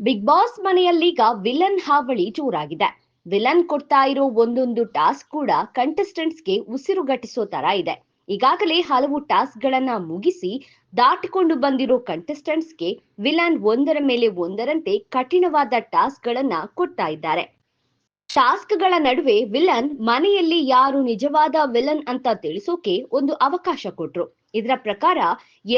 Big boss ಮನೆಯಲ್ಲೀಗ villain ಹಾವಳಿ ಜೋರಾಗಿದೆ. Villain ಕೊಡ್ತಾ ಇರೋ ಒಂದೊಂದು ಟಾಸ್ಕ್ ಕೂಡ ಕಂಟೆಸ್ಟೆಂಟ್ಸ್ಗೆ ಉಸಿರುಗಟ್ಟಿಸೋ ತರ ಇದೆ. ಈಗಾಗಲೇ ಹಲವು ಟಾಸ್ಕ್ ಗಳನ್ನ ಮುಗಿಸಿ ದಾಟಿಕೊಂಡು ಬಂದಿರೋ ಕಂಟೆಸ್ಟೆಂಟ್ಸ್ಗೆ ವಿಲನ್ ಒಂದರ ಮೇಲೆ ಒಂದರಂತೆ ಕಠಿಣವಾದ ಟಾಸ್ಕ್ ಗಳನ್ನ ಕೊಡ್ತಾ ಇದ್ದಾರೆ. ಟಾಸ್ಕ್ಗಳ ನಡುವೆ ವಿಲನ್ ಮನೆಯಲ್ಲಿ ಯಾರು ನಿಜವಾದ ವಿಲನ್ ಅಂತ ತಿಳಿಸೋಕೆ ಒಂದು ಅವಕಾಶ ಕೊಟ್ರು. ಇದರ ಪ್ರಕಾರ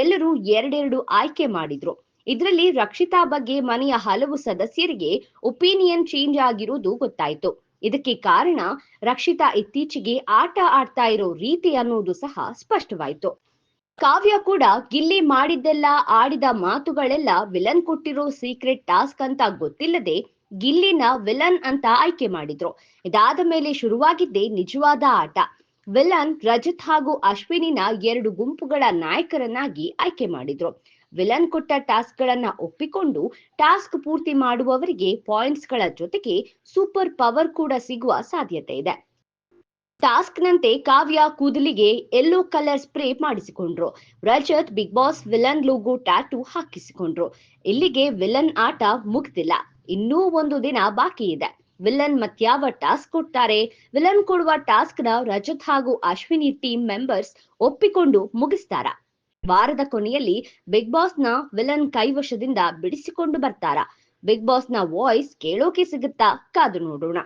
ಎಲ್ಲರೂ ಎರಡೆರಡು ಆಯ್ಕೆ ಮಾಡಿದ್ರು. ಇದರಲ್ಲಿ ರಕ್ಷಿತಾ ಬಗ್ಗೆ ಮನೆಯ ಹಲವು ಸದಸ್ಯರಿಗೆ ಒಪಿನಿಯನ್ ಚೇಂಜ್ ಆಗಿರುವುದು ಗೊತ್ತಾಯಿತು. ಇದಕ್ಕೆ ಕಾರಣ ರಕ್ಷಿತಾ ಇತ್ತೀಚೆಗೆ ಆಟ ಆಡ್ತಾ ಇರೋ ರೀತಿ ಅನ್ನೋದು ಸಹ ಸ್ಪಷ್ಟವಾಯಿತು. ಕಾವ್ಯ ಕೂಡ ಗಿಲ್ಲಿ ಮಾಡಿದ್ದೆಲ್ಲ, ಆಡಿದ ಮಾತುಗಳೆಲ್ಲ ವಿಲನ್ ಕೊಟ್ಟಿರೋ ಸೀಕ್ರೆಟ್ ಟಾಸ್ಕ್ ಅಂತ ಗೊತ್ತಿಲ್ಲದೆ ಗಿಲ್ಲಿನ ವಿಲನ್ ಅಂತ ಆಯ್ಕೆ ಮಾಡಿದ್ರು. ಇದಾದ ಮೇಲೆ ಶುರುವಾಗಿದ್ದೇ ನಿಜವಾದ ಆಟ. ವಿಲನ್ ರಜತ್ ಹಾಗೂ ಅಶ್ವಿನಿನ ಎರಡು ಗುಂಪುಗಳ ನಾಯಕರನ್ನಾಗಿ ಆಯ್ಕೆ ಮಾಡಿದ್ರು. ವಿಲನ್ ಕೊಟ್ಟ ಟಾಸ್ಕ್ ಗಳನ್ನ ಒಪ್ಪಿಕೊಂಡು ಟಾಸ್ಕ್ ಪೂರ್ತಿ ಮಾಡುವವರಿಗೆ ಪಾಯಿಂಟ್ಸ್ಗಳ ಜೊತೆಗೆ ಸೂಪರ್ ಪವರ್ ಕೂಡ ಸಿಗುವ ಸಾಧ್ಯತೆ ಇದೆ. ಟಾಸ್ಕ್ ನಂತೆ ಕಾವ್ಯ ಕೂದಲಿಗೆ yellow colour spray ಮಾಡಿಸಿಕೊಂಡ್ರು. Rajat, Bigg Boss villain logo tattoo ಹಾಕಿಸಿಕೊಂಡ್ರು. ಇಲ್ಲಿಗೆ ವಿಲನ್ ಆಟ ಮುಗ್ದಿಲ್ಲ. ಇನ್ನೂ ಒಂದು ದಿನ ಬಾಕಿ ಇದೆ. ವಿಲನ್ ಮತ್ಯಾವ ಟಾಸ್ಕ್ ಕೊಡ್ತಾರೆ? ವಿಲನ್ ಕೊಡುವ ಟಾಸ್ಕ್ನ ರಜತ್ ಹಾಗೂ ಅಶ್ವಿನಿ ಟೀಮ್ ಮೆಂಬರ್ಸ್ ಒಪ್ಪಿಕೊಂಡು ಮುಗಿಸ್ತಾರ? ವಾರದ ಕೊನೆಯಲ್ಲಿ ಬಿಗ್ ಬಾಸ್ನ ವಿಲನ್ ಕೈವಶದಿಂದ ಬಿಡಿಸಿಕೊಂಡು ಬರ್ತಾರಾ? ಬಿಗ್ ಬಾಸ್ನ ವಾಯ್ಸ್ ಕೇಳೋಕೆ ಸಿಗುತ್ತಾ? ಕಾದು ನೋಡೋಣ.